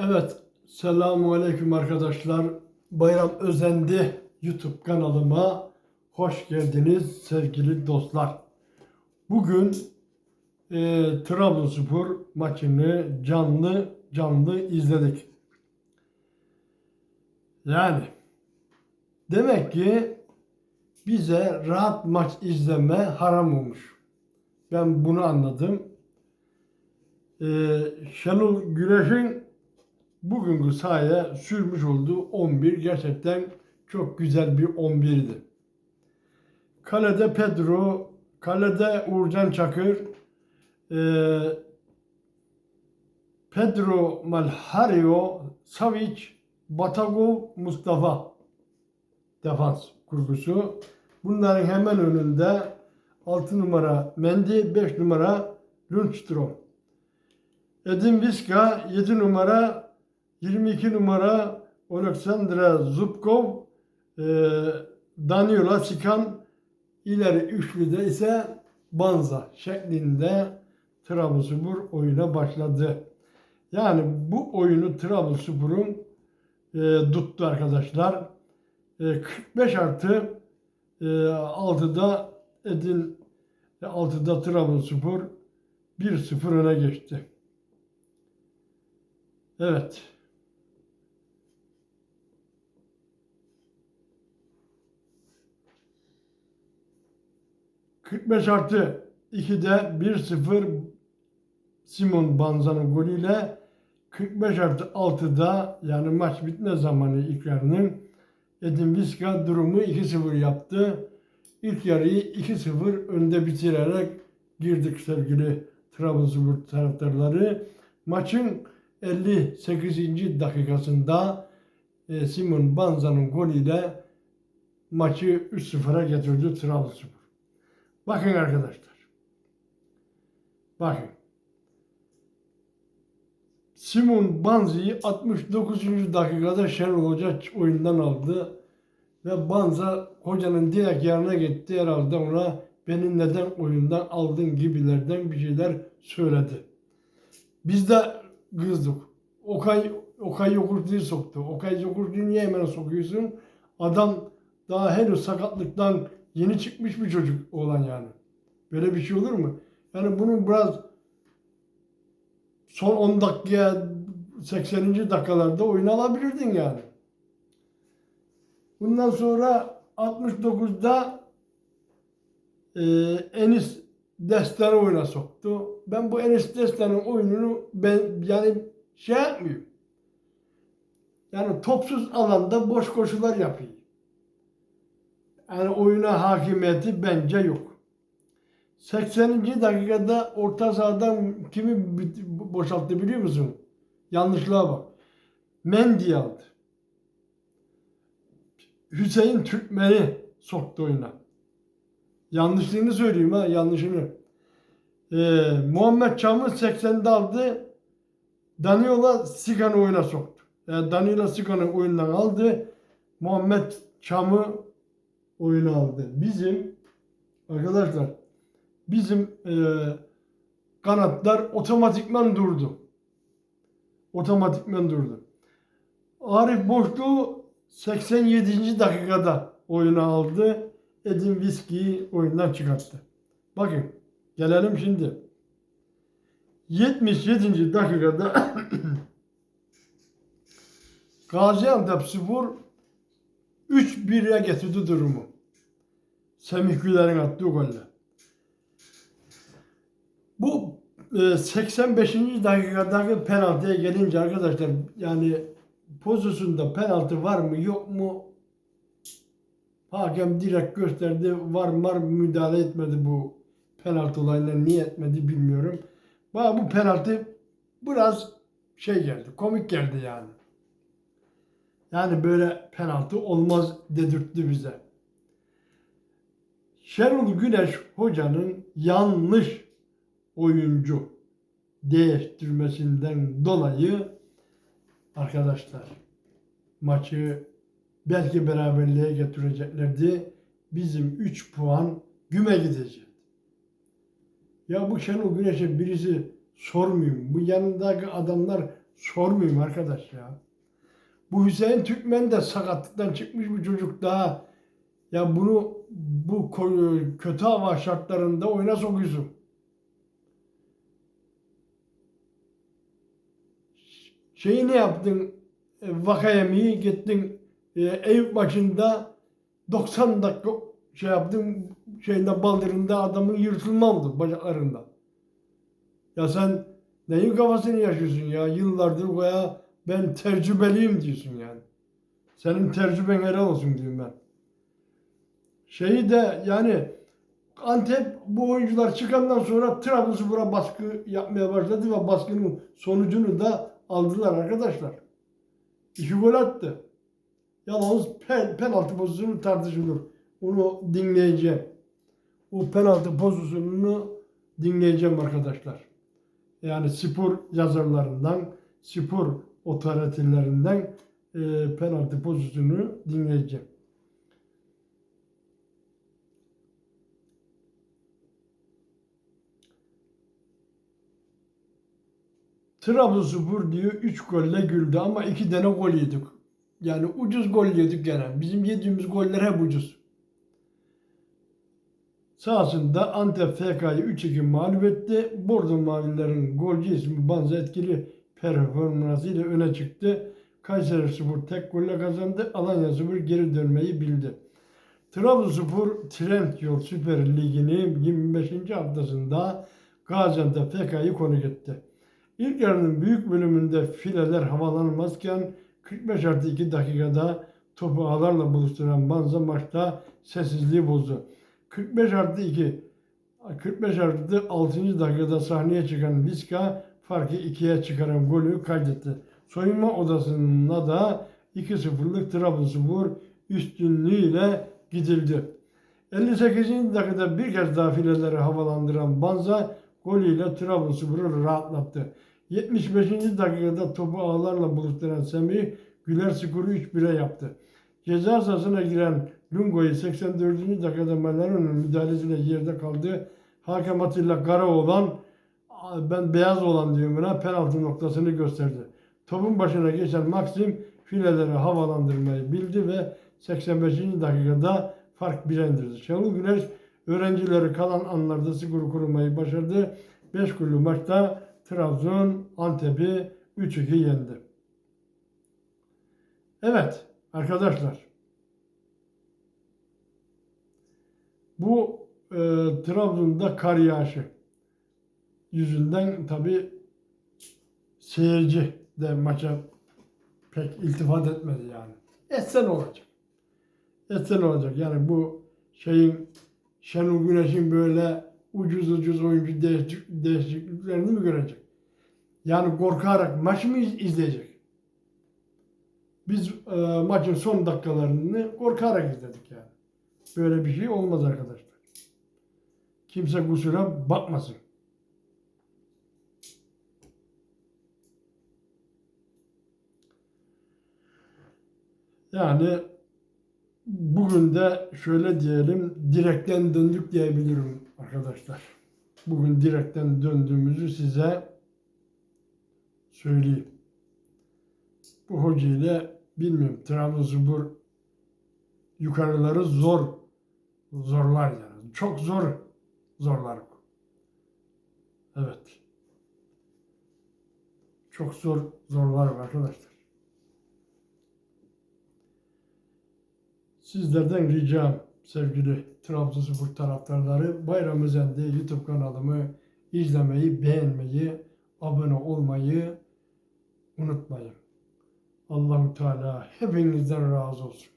Evet, selamun aleyküm arkadaşlar. Bayram Özendi YouTube kanalıma hoş geldiniz sevgili dostlar. Bugün e, Trabzonspor maçını canlı canlı izledik. Yani demek ki bize rahat maç izleme haram olmuş. Ben bunu anladım. E, Şenol Güneş'in bugünkü sahaya sürmüş olduğu 11 gerçekten çok güzel bir 11'di. Kalede Pedro, kalede Uğurcan Çakır, e, Pedro Malhario, Savic, Batagov, Mustafa defans kurgusu. Bunların hemen önünde 6 numara Mendy, 5 numara Lundstrom. Edin Viska 7 numara 22 numara Oleksandra Zubkov e, Danilo Sikan ileri üçlüde ise Banza şeklinde Trabzonspor oyuna başladı. Yani bu oyunu Trabzonspor'un e, tuttu arkadaşlar. E, 45 artı e, 6'da Edin 6'da Trabzonspor 1-0 öne geçti. Evet. ...45 artı 2'de 1-0 Simon Banza'nın golüyle 45 artı 6'da yani maç bitme zamanı ilk yarının Edin Viska durumu 2-0 yaptı. İlk yarıyı 2-0 önde bitirerek girdik sevgili Trabzonspor taraftarları. Maçın 58. dakikasında e, Simon Banza'nın golüyle maçı 3-0'a getirdi Trabzonspor. Bakın arkadaşlar. Bakın. Simon Banza'yı 69. dakikada Şenol Hoca oyundan aldı. Ve Banza hocanın direkt yanına gitti herhalde ona beni neden oyundan aldın gibilerden bir şeyler söyledi. Biz de kızdık. Okay, Okay Yokurtu'yu soktu. Okay Yokurtu'yu niye hemen sokuyorsun? Adam daha henüz sakatlıktan yeni çıkmış bir çocuk olan yani. Böyle bir şey olur mu? Yani bunun biraz son 10 dakikaya 80. dakikalarda oyun alabilirdin yani. Bundan sonra 69'da e, Enis Destan'ı oyuna soktu. Ben bu Enis Destan'ın oyununu ben yani şey yapmıyorum. Yani topsuz alanda boş koşular yapıyor. Yani oyuna hakimiyeti bence yok. 80. dakikada orta sahadan kimi boşalttı biliyor musun? Yanlışlığa bak. Mendy aldı. Hüseyin Türkmen'i soktu oyuna. Yanlışlığını söyleyeyim ha, yanlışını. Ee, Muhammed Çam'ı 80'de aldı. Danilo Sigan'ı oyuna soktu. Yani Danilo Sigan'ı oyundan aldı. Muhammed Çam'ı oyuna aldı. Bizim arkadaşlar bizim e, kanatlar otomatikman durdu. Otomatikman durdu. Arif Boşluğu 87. dakikada oyuna aldı. Edin Viski'yi oyundan çıkarttı. Bakın gelelim şimdi. 77. dakikada Gaziantep Spor 3-1'e getirdi durumu. Semih Güler'in attığı golle. Bu e, 85. dakikadaki penaltıya gelince arkadaşlar yani pozisyonda penaltı var mı yok mu hakem direkt gösterdi var var müdahale etmedi bu penaltı olayına niye etmedi bilmiyorum. Bana bu penaltı biraz şey geldi komik geldi yani. Yani böyle penaltı olmaz dedirtti bize. Şenol Güneş hocanın yanlış oyuncu değiştirmesinden dolayı arkadaşlar maçı belki beraberliğe getireceklerdi. Bizim 3 puan güme gidecek. Ya bu Şenol Güneş'e birisi sormuyor mu? Bu yanındaki adamlar sormayayım arkadaş ya. Bu Hüseyin Türkmen de sakatlıktan çıkmış bir çocuk daha. Ya bunu bu kötü hava şartlarında oyuna sokuyorsun. Şeyi ne yaptın? E, Vakayemi'yi gittin e, Eyüp maçında 90 dakika şey yaptın şeyinde baldırında adamın yırtılma oldu bacaklarında. Ya sen neyin kafasını yaşıyorsun ya? Yıllardır veya ben tecrübeliyim diyorsun yani. Senin tecrüben helal olsun diyorum ben. Şeyi de yani Antep bu oyuncular çıkandan sonra Trabzonspor'a baskı yapmaya başladı ve baskının sonucunu da aldılar arkadaşlar. İki gol attı. Yalnız pen, penaltı pozisyonu tartışılır. Onu dinleyeceğim. O penaltı pozisyonunu dinleyeceğim arkadaşlar. Yani spor yazarlarından, spor otoritelerinden e, penaltı pozisyonunu dinleyeceğim. Trabzonspor diyor 3 golle güldü ama 2 tane gol yedik. Yani ucuz gol yedik gene. Bizim yediğimiz goller hep ucuz. Sahasında Antep FK'yı 3-2 mağlup etti. Bordo Mavilerin golcü ismi Banza etkili performansıyla öne çıktı. Kayseri Spor tek golle kazandı. Alanya Spor geri dönmeyi bildi. Trabzonspor Trendyol Süper Ligi'nin 25. haftasında Gaziantep FK'yı konuk etti. İlk yarının büyük bölümünde fileler havalanmazken 45 artı 2 dakikada topu ağlarla buluşturan Banza maçta sessizliği bozdu. 45 artı 2 45 artı 6. dakikada sahneye çıkan Viska farkı 2'ye çıkaran golü kaydetti. Soyunma odasında da 2-0'lık Trabzonspor üstünlüğüyle gidildi. 58. dakikada bir kez daha fileleri havalandıran Banza golüyle Trabzonspor'u rahatlattı. 75. dakikada topu ağlarla buluşturan Semih Güler skoru 3-1'e yaptı. Ceza sahasına giren Lungo'yu 84. dakikada Malaro'nun müdahalesiyle yerde kaldı. Hakem Atilla Karaoğlan ben beyaz olan diyorum buna penaltı noktasını gösterdi. Topun başına geçen Maxim fileleri havalandırmayı bildi ve 85. dakikada fark 1'e indirdi. Şenol Güneş öğrencileri kalan anlarda skoru korumayı başardı. 5 gollü maçta Trabzon Antep'i 3-2 yendi. Evet arkadaşlar. Bu e, Trabzon'da kar yağışı yüzünden tabi seyirci de maça pek iltifat etmedi yani. Etse ne olacak? Etse ne olacak? Yani bu şeyin Şenol Güneş'in böyle ucuz ucuz oyuncu değişik, değişikliklerini mi görecek? Yani korkarak maç mı iz- izleyecek? Biz e, maçın son dakikalarını korkarak izledik yani. Böyle bir şey olmaz arkadaşlar. Kimse kusura bakmasın. Yani bugün de şöyle diyelim direkten döndük diyebilirim arkadaşlar. Bugün direkten döndüğümüzü size söyleyeyim. Bu hoca ile bilmiyorum Trabzonspor yukarıları zor zorlar yani. Çok zor zorlar. Evet. Çok zor zorlar arkadaşlar. Sizlerden ricam sevgili Trabzonspor taraftarları Bayram Özen'de YouTube kanalımı izlemeyi, beğenmeyi, abone olmayı unutmayın. Allahu Teala hepinizden razı olsun.